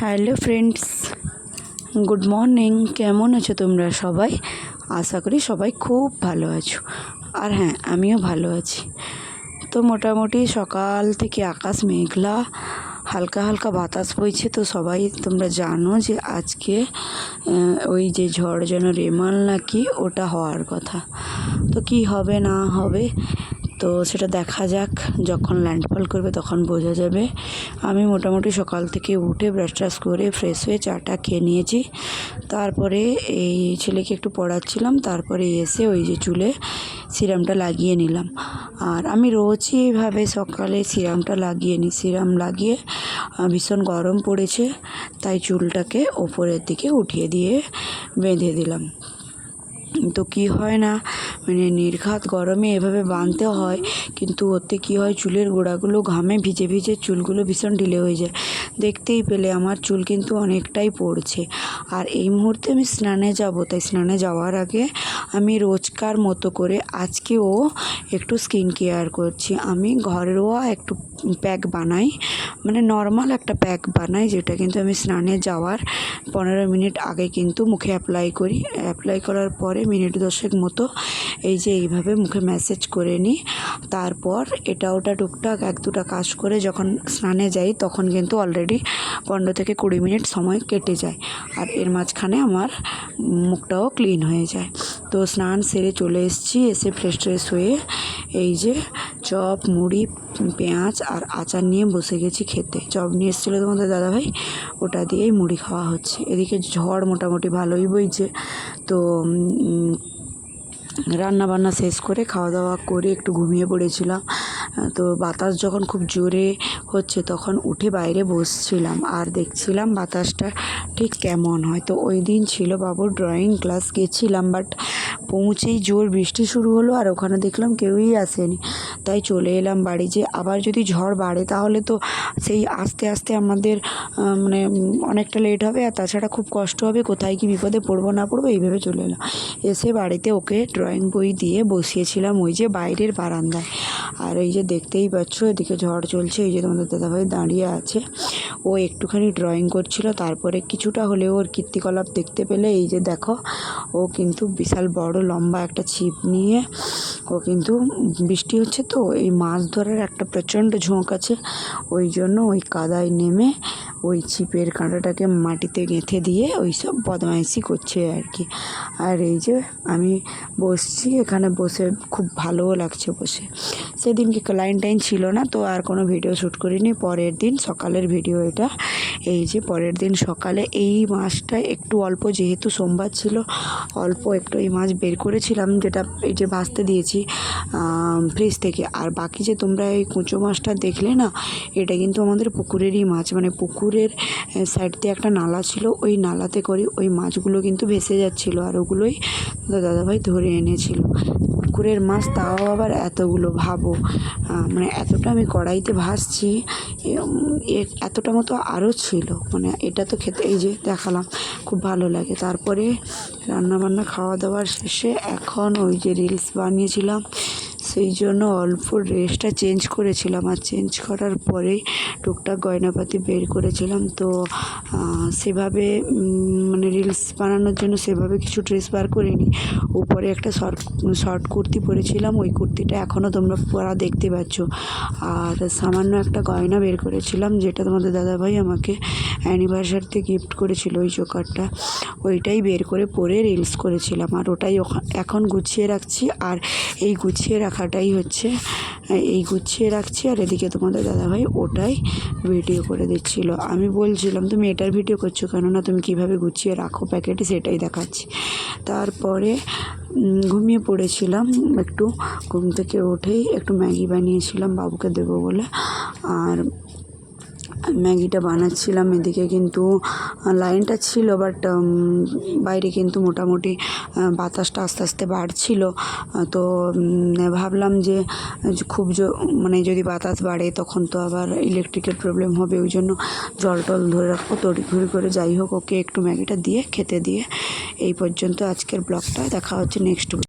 Hello friends good morning কেমন আছো তোমরা সবাই? আশা করি সবাই খুব ভালো আছো। আর হ্যাঁ আমিও ভালো আছি। তো মোটামুটি সকাল থেকে আকাশ মেঘলা, হালকা হালকা বাতাস বইছে। তো সবাই তোমরা জানো যে আজকে ওই যে ঝড় যেন রেমাল নাকি, ওটা হওয়ার কথা। তো কি হবে না হবে তো সেটা দেখা যাক, যখন ল্যান্ডফল করবে তখন বোঝা যাবে। আমি মোটামুটি সকাল থেকে উঠে ব্রাশ ট্রাশ করে ফ্রেশ হয়ে চাটা খেয়ে নিয়েছি। তারপরে এই ছেলেকে একটু পড়াচ্ছিলাম, তারপরে এসে ওই যে চুলে সিরামটা লাগিয়ে নিলাম। আর আমি রোজই এইভাবে সকালে সিরামটা লাগিয়ে নিই সিরাম লাগিয়ে ভীষণ গরম পড়েছে, তাই চুলটাকে ওপরের দিকে উঠিয়ে দিয়ে বেঁধে দিলাম। তো কি হয় না মানে নির্ঘাত গরমে এভাবে বাঁধতে হয়, কিন্তু ওতে কি হয়, চুলের গোড়াগুলো ঘামে, ভিজে ভিজে চুলগুলো ভীষণ ঢিলে হয়ে যায়। দেখতেই পেলে আমার চুল কিন্তু অনেকটাই পড়ছে। আর এই মুহূর্তে আমি স্নানে যাব, তাই স্নানে যাওয়ার আগে আমি রোজকার মতো করে আজকেও একটু স্কিন কেয়ার করছি। আমি ঘরোয়া একটু প্যাক বানাই মানে নর্মাল একটা প্যাক বানাই, যেটা কিন্তু আমি স্নানে যাওয়ার পনেরো মিনিট আগে কিন্তু মুখে অ্যাপ্লাই করি। অ্যাপ্লাই করার পরে মিনিট দশেক মতো এই যে এইভাবে মুখে ম্যাসেজ করে নিই তারপর এটা ওটা টুকটাক এক দুটা কাজ করে যখন স্নানে যাই তখন কিন্তু অলরেডি পনেরো থেকে কুড়ি মিনিট সময় কেটে যায়। আর এর মাঝখানে আমার মুখটাও ক্লিন হয়ে যায়। তো স্নান সেরে চলে এসেছি, এসে ফ্রেশ ট্রেশ হয়ে এই যে চপ, মুড়ি, পেঁয়াজ আর আচার নিয়ে বসে গেছি খেতে। চপ নিয়ে এসেছিল তোমাদের দাদাভাই, ওটা দিয়েই মুড়ি খাওয়া হচ্ছে। এদিকে ঝড় মোটামুটি ভালোই বইছে। তো রান্না বান্না শেষ করে খাওয়া দাওয়া করে একটু ঘুমিয়ে পড়েছিলাম। তো বাতাস যখন খুব জোরে হচ্ছে তখন উঠে বাইরে বসছিলাম আর দেখছিলাম বাতাসটা ঠিক কেমন হয়। তো ওই দিন ছিল বাবুর ড্রয়িং ক্লাস গেছিলাম বাট পৌঁছেই জোর বৃষ্টি শুরু হলো আর ওখানে দেখলাম কেউই আসেনি। তাই চলে এলাম বাড়ি যে আবার যদি ঝড় বাড়ে তাহলে তো সেই আস্তে আস্তে আমাদের মানে অনেকটা লেট হবে আর তাছাড়া খুব কষ্ট হবে, কোথায় কি বিপদে পড়ব না পড়ব এইভাবে চলে এলাম। এসে বাড়িতে ওকে ড্রয়িং বই দিয়ে বসিয়েছিলাম ওই যে বাইরের বারান্দায়। আর এই যে দেখতেই পাচ্ছ, এদিকে ঝড় চলছে, এই যে তোমাদের দাদাভাই দাঁড়িয়ে আছে। ও একটুখানি ড্রয়িং করছিল, তারপরে কিছুটা হলেও ওর কীর্তিকলাপ দেখতে পেলে, এই যে দেখো, ও কিন্তু বিশাল বড় লম্বা একটা ছিপ নিয়ে, ও কিন্তু বৃষ্টি হচ্ছে তো, এই মাছ ধরার একটা প্রচণ্ড ঝোঁক আছে, ওই জন্য ওই কাদায় নেমে ওই ছিপের কাঁটাটাকে মাটিতে গেঁথে দিয়ে ওই সব বদমাইশি করছে আর কি। আর এই যে আমি বসছি, এখানে বসে খুব ভালোও লাগছে বসে। সেদিনকে লাইন টাইন ছিল না, তো আর কোনো ভিডিও শ্যুট করিনি। পরের দিন সকালের ভিডিও এটা। এই যে পরের দিন সকালে এই মাছটা একটু অল্প, যেহেতু সোমবার ছিল, অল্প একটু এই মাছ বের করেছিলাম, যেটা এই যে ভাজতে দিয়েছি ফ্রিজ থেকে। আর বাকি যে তোমরা এই কুঁচো মাছটা দেখলে না, এটা কিন্তু আমাদের পুকুরেরই মাছ। মানে পুকুরের সাইড দিয়ে একটা নালা ছিল, ওই নালাতে করে ওই মাছগুলো কিন্তু ভেসে যাচ্ছিল, আর ওগুলোই দাদাভাই ধরে এনেছিল। পুকুরের মাছ, তাও আবার এতগুলো ভাবো। মানে এতটা আমি কড়াইতে ভাজছি এতটা মতো আরও ছিল। মানে এটা তো খেতে, এই যে দেখালাম, খুব ভালো লাগে। তারপরে রান্নাবান্না খাওয়া দাওয়ার শেষে এখন ওই যে রিলস বানিয়েছিলাম সেই জন্য অল্প ড্রেসটা চেঞ্জ করেছিলাম আর চেঞ্জ করার পরেই টুকটাক গয়নাপাতি বের করেছিলাম। তো সেভাবে মানে রিলস বানানোর জন্য সেভাবে কিছু ড্রেস বার করিনি। উপরে একটা শর্ট শর্ট কুর্তি পরেছিলাম। ওই কুর্তিটা এখনও তোমরা পরা দেখতে পাচ্ছ। আর সামান্য একটা গয়না বের করেছিলাম, যেটা তোমাদের দাদাভাই আমাকে অ্যানিভার্সারিতে গিফট করেছিল ওই চোকারটা। ওইটাই বের করে পরে রিলস করেছিলাম। আর ওটাই এখন গুছিয়ে রাখছি। আর এই গুছিয়ে রাখাটাই হচ্ছে, এই গুছিয়ে রাখছি আর এদিকে তোমাদের দাদাভাই ওটাই ভিডিও করে দিচ্ছিল। আমি বলছিলাম, তুমি এটার ভিডিও করছ কেননা তুমি কীভাবে গুছিয়ে রাখো প্যাকেটে সেটাই দেখাচ্ছি। তারপরে ঘুমিয়ে পড়েছিলাম, একটু ঘুম থেকে উঠেই একটু ম্যাগি বানিয়েছিলাম বাবুকে দেবো বলে। আর ম্যাগিটা বানাচ্ছিলাম, এদিকে কিন্তু লাইনটা ছিল বাট বাইরে কিন্তু মোটামুটি বাতাসটা আস্তে আস্তে বাড়ছিল। তো ভাবলাম যে খুব মানে যদি বাতাস বাড়ে, তখন তো আবার ইলেকট্রিকের প্রবলেম হবে, ওই জন্য জল টল ধরে রাখব, তড়িঘড়ি করে যাই হোক, ওকে একটু ম্যাগিটা দিয়ে, খেতে দিয়ে, এই পর্যন্ত আজকের ব্লগটা, দেখা হচ্ছে নেক্সট